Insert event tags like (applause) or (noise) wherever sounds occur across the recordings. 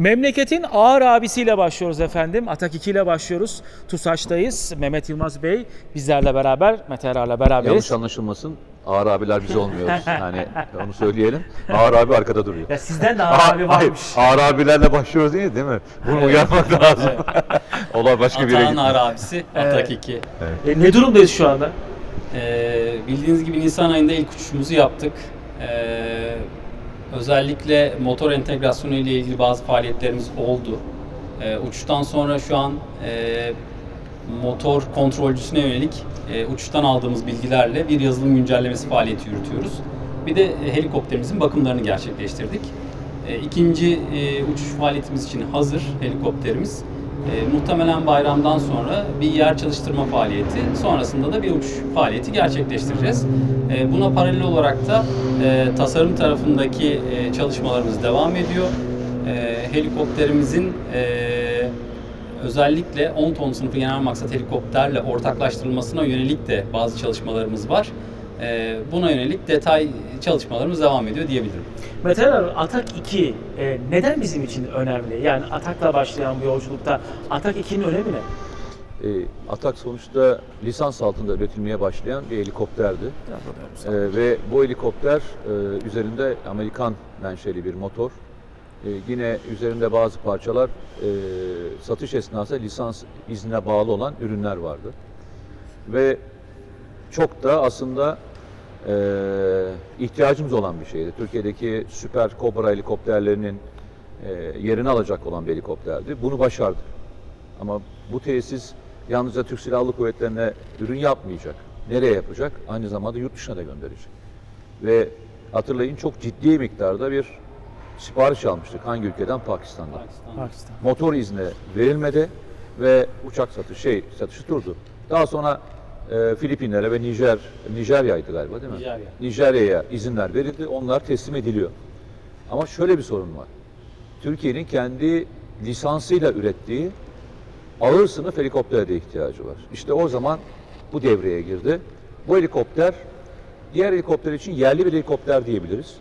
Memleketin ağır abisiyle başlıyoruz efendim. Atak 2 ile başlıyoruz. TUSAŞ'tayız. Mehmet Yılmaz Bey bizlerle beraber, Meteor'la beraberiz. Yanlış anlaşılmasın. Ağır abiler biz olmuyoruz. (laughs) Yani onu söyleyelim. Ağır abi arkada duruyor. Ya sizden de ağır abi Hayır, varmış. ağır abilerle başlıyoruz değil, değil mi? Bunu uyarmak lazım. (laughs) Olay başka bir yere gidiyor. ağır abisi Atak 2. E, ne durumdayız şu anda? Ee, bildiğiniz gibi Nisan ayında ilk uçuşumuzu yaptık. Ee, özellikle motor entegrasyonu ile ilgili bazı faaliyetlerimiz oldu. Ee, uçuştan sonra şu an e, motor kontrolcüsüne yönelik e, uçuştan aldığımız bilgilerle bir yazılım güncellemesi faaliyeti yürütüyoruz. Bir de e, helikopterimizin bakımlarını gerçekleştirdik. E, ikinci e, uçuş faaliyetimiz için hazır helikopterimiz. E, muhtemelen bayramdan sonra bir yer çalıştırma faaliyeti, sonrasında da bir uçuş faaliyeti gerçekleştireceğiz. E, buna paralel olarak da e, tasarım tarafındaki e, çalışmalarımız devam ediyor. E, helikopterimizin e, özellikle 10 ton sınıfı genel maksat helikopterle ortaklaştırılmasına yönelik de bazı çalışmalarımız var. E, buna yönelik detay çalışmalarımız devam ediyor diyebilirim. Meteor Atak 2 e, neden bizim için önemli? Yani Atak'la başlayan bu yolculukta Atak 2'nin önemi ne? Ee, Atak sonuçta lisans altında üretilmeye başlayan bir helikopterdi. Ee, ve bu helikopter e, üzerinde Amerikan menşeli bir motor. Ee, yine üzerinde bazı parçalar e, satış esnasında lisans iznine bağlı olan ürünler vardı. Ve çok da aslında e, ihtiyacımız olan bir şeydi. Türkiye'deki süper Cobra helikopterlerinin e, yerini alacak olan bir helikopterdi. Bunu başardı. Ama bu tesis yalnızca Türk Silahlı Kuvvetleri'ne ürün yapmayacak. Nereye yapacak? Aynı zamanda yurt dışına da gönderecek. Ve hatırlayın çok ciddi miktarda bir sipariş almıştık. Hangi ülkeden? Pakistan'dan. Pakistan. Motor izni verilmedi ve uçak satışı şey satışı durdu. Daha sonra e, Filipinlere ve Nijer Nijerya'ydı galiba değil mi? Nijerya. Nijerya'ya izinler verildi. Onlar teslim ediliyor. Ama şöyle bir sorun var. Türkiye'nin kendi lisansıyla ürettiği ağır sınıf helikoptere de ihtiyacı var. İşte o zaman bu devreye girdi. Bu helikopter diğer helikopter için yerli bir helikopter diyebiliriz.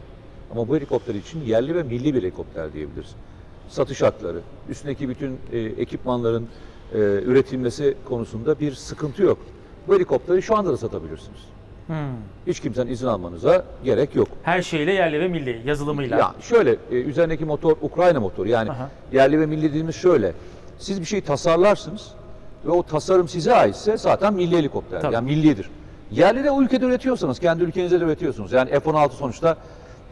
Ama bu helikopter için yerli ve milli bir helikopter diyebiliriz. Satış hakları, üstündeki bütün e, ekipmanların e, üretilmesi konusunda bir sıkıntı yok. Bu helikopteri şu anda da satabilirsiniz. Hmm. Hiç kimsenin izin almanıza gerek yok. Her şeyle yerli ve milli yazılımıyla. Ya şöyle e, üzerindeki motor Ukrayna motoru yani Aha. yerli ve milli dediğimiz şöyle. Siz bir şey tasarlarsınız ve o tasarım size aitse zaten milli helikopter. Tabii. Yani millidir. Yerli de o ülkede üretiyorsanız kendi ülkenizde de üretiyorsunuz. Yani F-16 sonuçta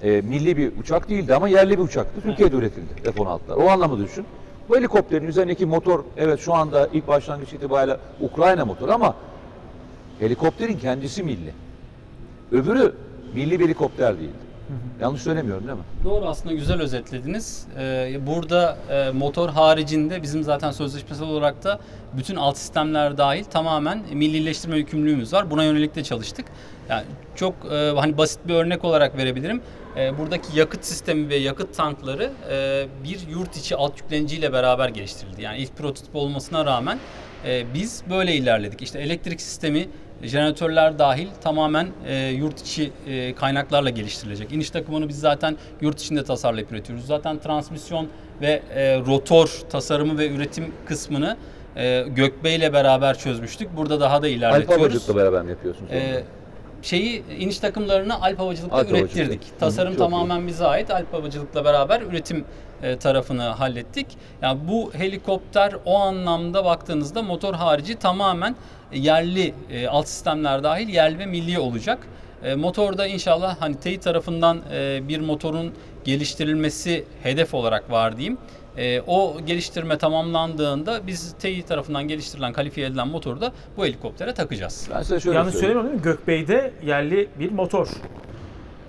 e, milli bir uçak değildi ama yerli bir uçaktı. Türkiye'de üretildi F-16'lar. O anlamda düşün. Bu helikopterin üzerindeki motor evet şu anda ilk başlangıç itibariyle Ukrayna motoru ama helikopterin kendisi milli. Öbürü milli bir helikopter değildi. Yanlış söylemiyorum değil mi? Doğru aslında güzel özetlediniz. Ee, burada e, motor haricinde bizim zaten sözleşmesel olarak da bütün alt sistemler dahil tamamen millileştirme yükümlülüğümüz var. Buna yönelik de çalıştık. Yani çok e, hani basit bir örnek olarak verebilirim. E, buradaki yakıt sistemi ve yakıt tankları e, bir yurt içi alt yükleniciyle beraber geliştirildi. Yani ilk prototip olmasına rağmen e, biz böyle ilerledik. İşte elektrik sistemi jeneratörler dahil tamamen e, yurt içi e, kaynaklarla geliştirilecek. İniş takımını biz zaten yurt içinde tasarlayıp üretiyoruz. Zaten transmisyon ve e, rotor tasarımı ve üretim kısmını e, Gökbey ile beraber çözmüştük. Burada daha da Alfa ilerletiyoruz. Havacılık'la beraber mi yapıyorsunuz? E, şeyi iniş takımlarını Alp Havacılık'ta Alp Havacılık. ürettirdik. Hı, Tasarım çok tamamen bize ait. Alp Havacılık'la beraber üretim e, tarafını hallettik. Yani bu helikopter o anlamda baktığınızda motor harici tamamen yerli e, alt sistemler dahil yerli ve milli olacak. E, motorda inşallah hani TEİ tarafından e, bir motorun geliştirilmesi hedef olarak var diyeyim. E, o geliştirme tamamlandığında biz TEİ tarafından geliştirilen, kalifiye edilen motoru da bu helikoptere takacağız. Ben size şöyle Yanlış söyleyeyim. söylemiyorum değil mi? Gökbey'de yerli bir motor.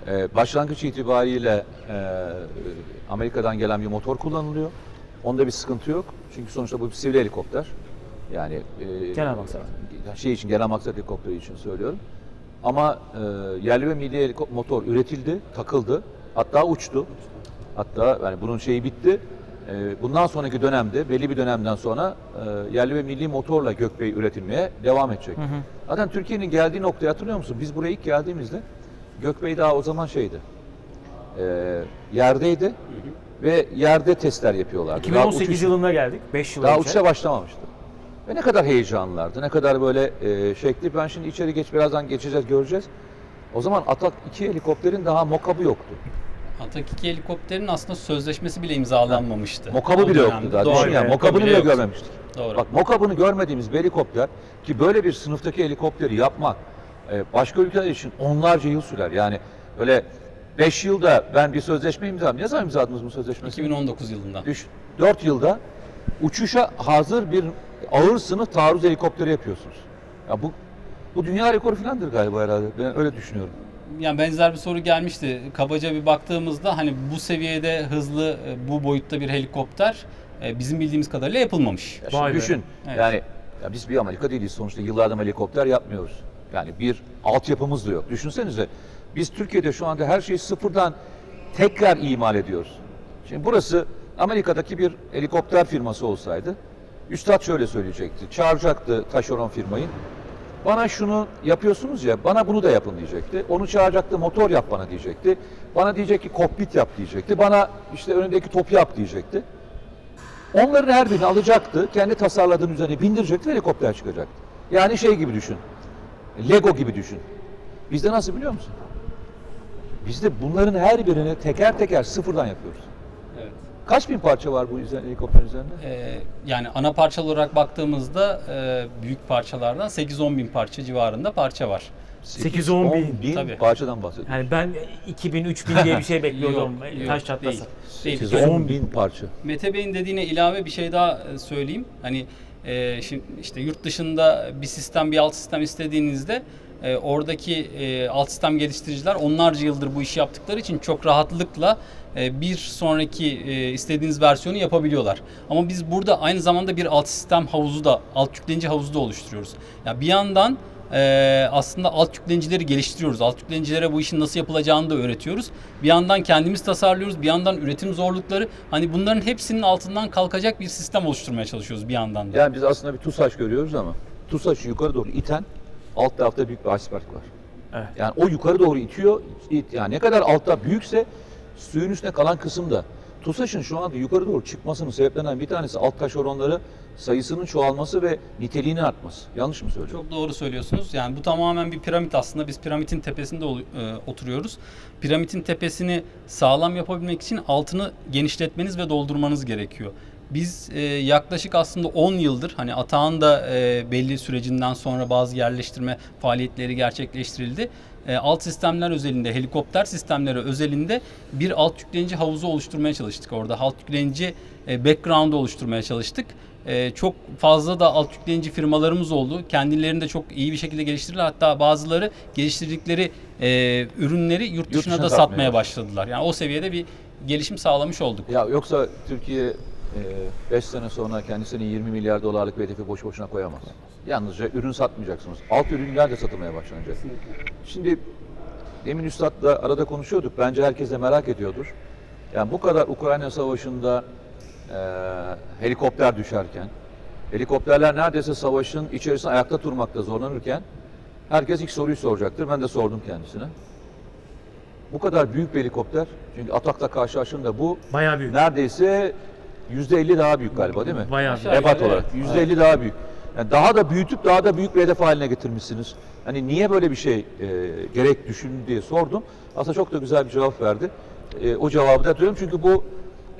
Ee, başlangıç itibariyle e, Amerika'dan gelen bir motor kullanılıyor. Onda bir sıkıntı yok. Çünkü sonuçta bu bir sivil helikopter. Yani e, Genel maksat. Şey için, genel maksat helikopteri için söylüyorum. Ama e, yerli ve milli helikopter motor üretildi, takıldı. Hatta uçtu. Hatta yani bunun şeyi bitti. E, bundan sonraki dönemde, belli bir dönemden sonra e, yerli ve milli motorla Gökbey üretilmeye devam edecek. Zaten Türkiye'nin geldiği noktayı hatırlıyor musun? Biz buraya ilk geldiğimizde Gökbey daha o zaman şeydi. E, yerdeydi. ve yerde testler yapıyorlardı. Daha 2018 uçuş- yılında geldik. 5 yıl daha önce. uçuşa başlamamıştı. Ve ne kadar heyecanlılardı, ne kadar böyle e, şekli. Ben şimdi içeri geç, birazdan geçeceğiz, göreceğiz. O zaman Atak 2 helikopterin daha mokabı yoktu. Atak 2 helikopterin aslında sözleşmesi bile imzalanmamıştı. Mokabı bile yoktu daha. Doğru. Düşün yani, evet, mokabını bile yoktu. görmemiştik. Doğru. Bak mokabını görmediğimiz bir helikopter ki böyle bir sınıftaki helikopteri yapmak e, başka ülkeler için onlarca yıl sürer. Yani öyle 5 yılda ben bir sözleşme imzaladım. Ne zaman imzaladınız bu sözleşmeyi? 2019 yılında. 4 yılda uçuşa hazır bir ağır sınıf taarruz helikopteri yapıyorsunuz. Ya bu bu dünya rekoru falandır galiba herhalde. Ben öyle düşünüyorum. Yani benzer bir soru gelmişti. Kabaca bir baktığımızda hani bu seviyede hızlı e, bu boyutta bir helikopter e, bizim bildiğimiz kadarıyla yapılmamış. Ya şimdi düşün. Evet. Yani ya biz bir Amerika değiliz sonuçta yıllardır helikopter yapmıyoruz. Yani bir altyapımız da yok. Düşünsenize biz Türkiye'de şu anda her şeyi sıfırdan tekrar imal ediyoruz. Şimdi burası Amerika'daki bir helikopter firması olsaydı Üstad şöyle söyleyecekti. Çağıracaktı taşeron firmayı. Bana şunu yapıyorsunuz ya, bana bunu da yapın diyecekti. Onu çağıracaktı, motor yap bana diyecekti. Bana diyecek ki kokpit yap diyecekti. Bana işte önündeki topu yap diyecekti. Onların her birini alacaktı, kendi tasarladığın üzerine bindirecekti ve helikopter çıkacaktı. Yani şey gibi düşün, Lego gibi düşün. Bizde nasıl biliyor musun? Bizde bunların her birini teker teker sıfırdan yapıyoruz. Evet. Kaç bin parça var bu helikopterin üzerinde? E, yani ana parçalı olarak baktığımızda e, büyük parçalardan 8-10 bin parça civarında parça var. 8-10 bin. bin Tabii. parçadan bahsediyoruz. Yani ben 2000 3000 diye bir şey (laughs) bekliyordum. Yok, yok, Taş çatlasa. değil. Değil. 8-10 bin parça. Mete Bey'in dediğine ilave bir şey daha e, söyleyeyim. Hani e, şimdi işte yurt dışında bir sistem, bir alt sistem istediğinizde e, oradaki e, alt sistem geliştiriciler onlarca yıldır bu işi yaptıkları için çok rahatlıkla e, bir sonraki e, istediğiniz versiyonu yapabiliyorlar. Ama biz burada aynı zamanda bir alt sistem havuzu da, alt yüklenici havuzu da oluşturuyoruz. Ya bir yandan e, aslında alt yüklenicileri geliştiriyoruz. Alt yüklenicilere bu işin nasıl yapılacağını da öğretiyoruz. Bir yandan kendimiz tasarlıyoruz. Bir yandan üretim zorlukları. Hani bunların hepsinin altından kalkacak bir sistem oluşturmaya çalışıyoruz bir yandan da. Yani biz aslında bir TUSAŞ görüyoruz ama TUSAŞ'ı yukarı doğru iten alt tarafta büyük bir iceberg var. Evet. Yani o yukarı doğru itiyor. it- Yani ne kadar altta büyükse suyun üstüne kalan kısım da. TUSAŞ'ın şu anda yukarı doğru çıkmasının sebeplerinden bir tanesi alt taş oranları sayısının çoğalması ve niteliğinin artması. Yanlış mı söylüyorum? Çok doğru söylüyorsunuz. Yani bu tamamen bir piramit aslında. Biz piramidin tepesinde e, oturuyoruz. Piramidin tepesini sağlam yapabilmek için altını genişletmeniz ve doldurmanız gerekiyor. Biz e, yaklaşık aslında 10 yıldır hani Atağan da e, belli sürecinden sonra bazı yerleştirme faaliyetleri gerçekleştirildi. E, alt sistemler özelinde, helikopter sistemleri özelinde bir alt yüklenici havuzu oluşturmaya çalıştık orada. Alt yüklenici e, background'u oluşturmaya çalıştık. Ee, çok fazla da alt yüklenici firmalarımız oldu. Kendilerini de çok iyi bir şekilde geliştirdiler. Hatta bazıları geliştirdikleri e, ürünleri yurt dışına dışına da satmaya başladılar. Yani o seviyede bir gelişim sağlamış olduk. Ya yoksa Türkiye 5 sene sonra kendisine 20 milyar dolarlık bir hedefi boş boşuna koyamaz. Yalnızca ürün satmayacaksınız. Alt ürünler de satılmaya başlanacak. Şimdi demin Üstad'la arada konuşuyorduk. Bence herkes de merak ediyordur. Yani bu kadar Ukrayna Savaşı'nda e, helikopter düşerken, helikopterler neredeyse savaşın içerisinde ayakta durmakta zorlanırken herkes ilk soruyu soracaktır. Ben de sordum kendisine. Bu kadar büyük bir helikopter, çünkü Atak'la karşılaştığında bu Bayağı büyük. neredeyse %50 daha büyük galiba değil mi? Bayağı büyük. Ebat olarak. evet. Yüzde 50 daha büyük. Yani daha da büyütüp daha da büyük bir hedef haline getirmişsiniz. Hani niye böyle bir şey e, gerek düşündü diye sordum. Aslında çok da güzel bir cevap verdi. E, o cevabı da diyorum çünkü bu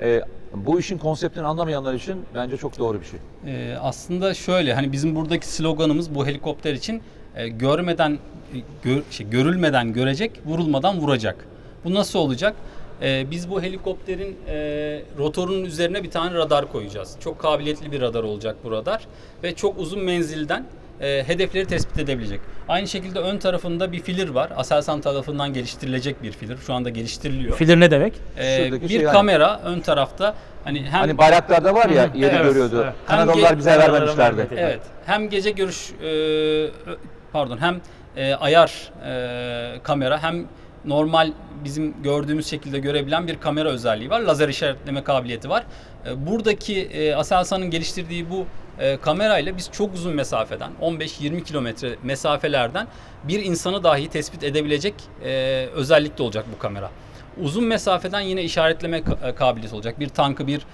e, bu işin konseptini anlamayanlar için bence çok doğru bir şey. Ee, aslında şöyle hani bizim buradaki sloganımız bu helikopter için e, görmeden e, gör- şey, görülmeden görecek, vurulmadan vuracak. Bu nasıl olacak? Ee, biz bu helikopterin e, rotorunun üzerine bir tane radar koyacağız. Çok kabiliyetli bir radar olacak bu radar ve çok uzun menzilden e, hedefleri tespit edebilecek. Aynı şekilde ön tarafında bir filir var. Aselsan tarafından geliştirilecek bir filir. Şu anda geliştiriliyor. Filir ne demek? Şuradaki bir şey yani. kamera ön tarafta hani hem Hani bayraklarda var ya yeri evet, görüyordu. evet. Kanadalılar bize vermemişlerdi. Evet. Hem gece görüş e, pardon hem e, ayar e, kamera hem normal bizim gördüğümüz şekilde görebilen bir kamera özelliği var. Lazer işaretleme kabiliyeti var. E, buradaki e, Aselsan'ın geliştirdiği bu e, kamerayla biz çok uzun mesafeden 15-20 kilometre mesafelerden bir insanı dahi tespit edebilecek özellikte olacak bu kamera. Uzun mesafeden yine işaretleme ka- kabiliyeti olacak. Bir tankı, bir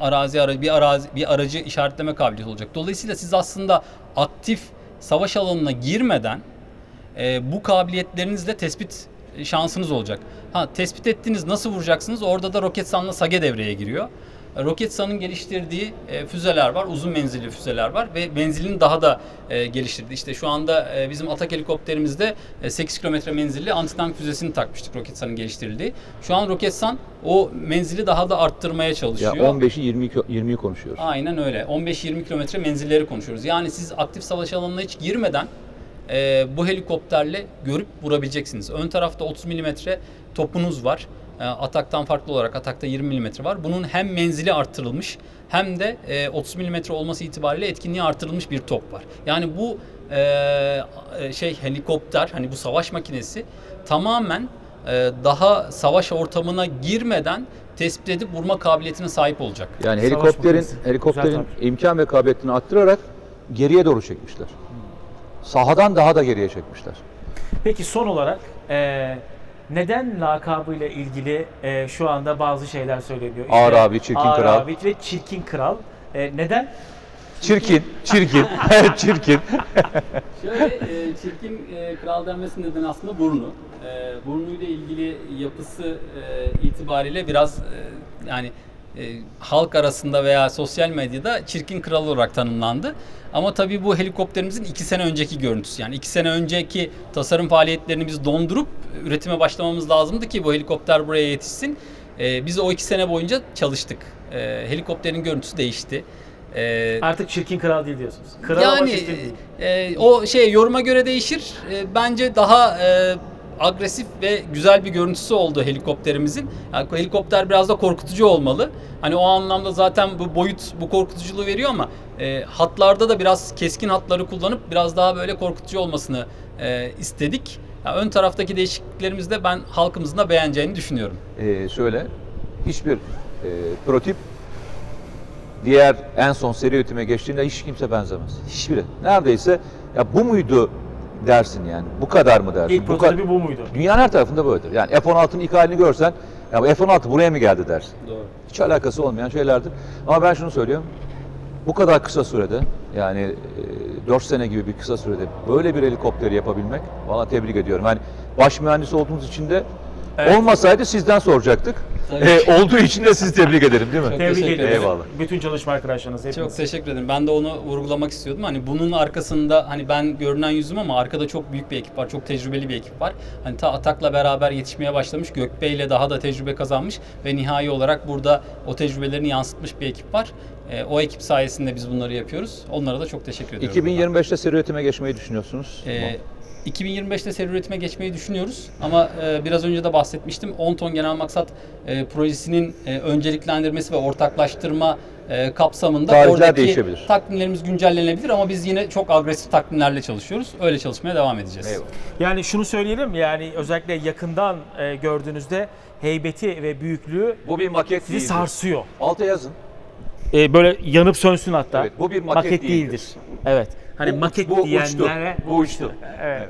arazi bir arazi, bir aracı işaretleme kabiliyeti olacak. Dolayısıyla siz aslında aktif savaş alanına girmeden e, bu kabiliyetlerinizle tespit şansınız olacak. Ha tespit ettiniz nasıl vuracaksınız? Orada da Roketsan'la Sage devreye giriyor. Roketsan'ın geliştirdiği e, füzeler var, uzun menzilli füzeler var ve menzilini daha da e, geliştirdi. İşte şu anda e, bizim atak helikopterimizde e, 8 kilometre menzilli antitank füzesini takmıştık Roketsan'ın geliştirildiği. Şu an Roketsan o menzili daha da arttırmaya Ya çalışıyor. 15'i 20 20'yi konuşuyoruz. Aynen öyle. 15-20 kilometre menzilleri konuşuyoruz. Yani siz aktif savaş alanına hiç girmeden e, bu helikopterle görüp vurabileceksiniz. Ön tarafta 30 milimetre topunuz var. E, ataktan farklı olarak atakta 20 milimetre var. Bunun hem menzili arttırılmış hem de e, 30 milimetre olması itibariyle etkinliği artırılmış bir top var. Yani bu e, e, şey helikopter hani bu savaş makinesi tamamen e, daha savaş ortamına girmeden tespit edip vurma kabiliyetine sahip olacak. Yani helikopterin helikopterin imkan ve kabiliyetini arttırarak geriye doğru çekmişler. Sahadan daha da geriye çekmişler. Peki son olarak e, neden lakabıyla ilgili e, şu anda bazı şeyler söyleniyor? Ağır abi, çirkin ağır kral. abi ve çirkin kral. E, neden? Çirkin, çirkin, çirkin. (laughs) (laughs) Şöyle e, çirkin e, kral denmesinin nedeni aslında burnu. E, burnuyla ilgili yapısı e, itibariyle biraz e, yani e, halk arasında veya sosyal medyada çirkin kral olarak tanımlandı. Ama tabii bu helikopterimizin iki sene önceki görüntüsü. Yani iki sene önceki tasarım faaliyetlerini biz dondurup üretime başlamamız lazımdı ki bu helikopter buraya yetişsin. E, biz o iki sene boyunca çalıştık. E, helikopterin görüntüsü değişti. E, Artık çirkin kral değil diyorsunuz. Kral ama yani çirkin değil. e, o şey yoruma göre değişir. E, bence daha e, agresif ve güzel bir görüntüsü oldu helikopterimizin. Yani helikopter biraz da korkutucu olmalı. Hani o anlamda zaten bu boyut bu korkutuculuğu veriyor ama e, hatlarda da biraz keskin hatları kullanıp biraz daha böyle korkutucu olmasını e, istedik. Yani ön taraftaki değişikliklerimizi de ben halkımızın da beğeneceğini düşünüyorum. Ee, şöyle, hiçbir e, prototip diğer en son seri üretime geçtiğinde hiç kimse benzemez. Hiçbiri. Neredeyse ya bu muydu dersin yani. Bu kadar mı dersin? İlk bu prototipi bu muydu? Dünyanın her tarafında böyledir. Yani F-16'nın ilk halini görsen ya bu F-16 buraya mı geldi dersin. Doğru. Hiç alakası olmayan şeylerdir. Ama ben şunu söylüyorum. Bu kadar kısa sürede yani 4 sene gibi bir kısa sürede böyle bir helikopteri yapabilmek valla tebrik ediyorum. Yani baş mühendis olduğunuz için de Evet. olmasaydı sizden soracaktık. Ee, olduğu için de sizi tebrik ederim değil mi? Çok Tebrik teşekkür ediyoruz. Eyvallah. Bütün çalışma arkadaşlarınız hepiniz. Çok teşekkür ederim. Ben de onu vurgulamak istiyordum. Hani bunun arkasında hani ben görünen yüzüm ama arkada çok büyük bir ekip var. Çok tecrübeli bir ekip var. Hani ta Atak'la beraber yetişmeye başlamış. Gökbey ile daha da tecrübe kazanmış ve nihai olarak burada o tecrübelerini yansıtmış bir ekip var. Ee, o ekip sayesinde biz bunları yapıyoruz. Onlara da çok teşekkür ediyorum. 2025'te seri üretime geçmeyi düşünüyorsunuz. Ee, 2025'te seri üretime geçmeyi düşünüyoruz ama e, biraz önce de bahsetmiştim 10 ton genel maksat e, projesinin e, önceliklendirmesi ve ortaklaştırma e, kapsamında Tarihler oradaki değişebilir. takvimlerimiz güncellenebilir ama biz yine çok agresif takvimlerle çalışıyoruz. Öyle çalışmaya devam edeceğiz. Eyvallah. Yani şunu söyleyelim yani özellikle yakından e, gördüğünüzde heybeti ve büyüklüğü Bu bir maket sizi değildir. sarsıyor. Alta yazın. E, böyle yanıp sönsün hatta. Evet, bu bir maket değildir. değildir. Evet. Hani Bu- maket bu uçtu. diyenlere Bu uçtu. Evet.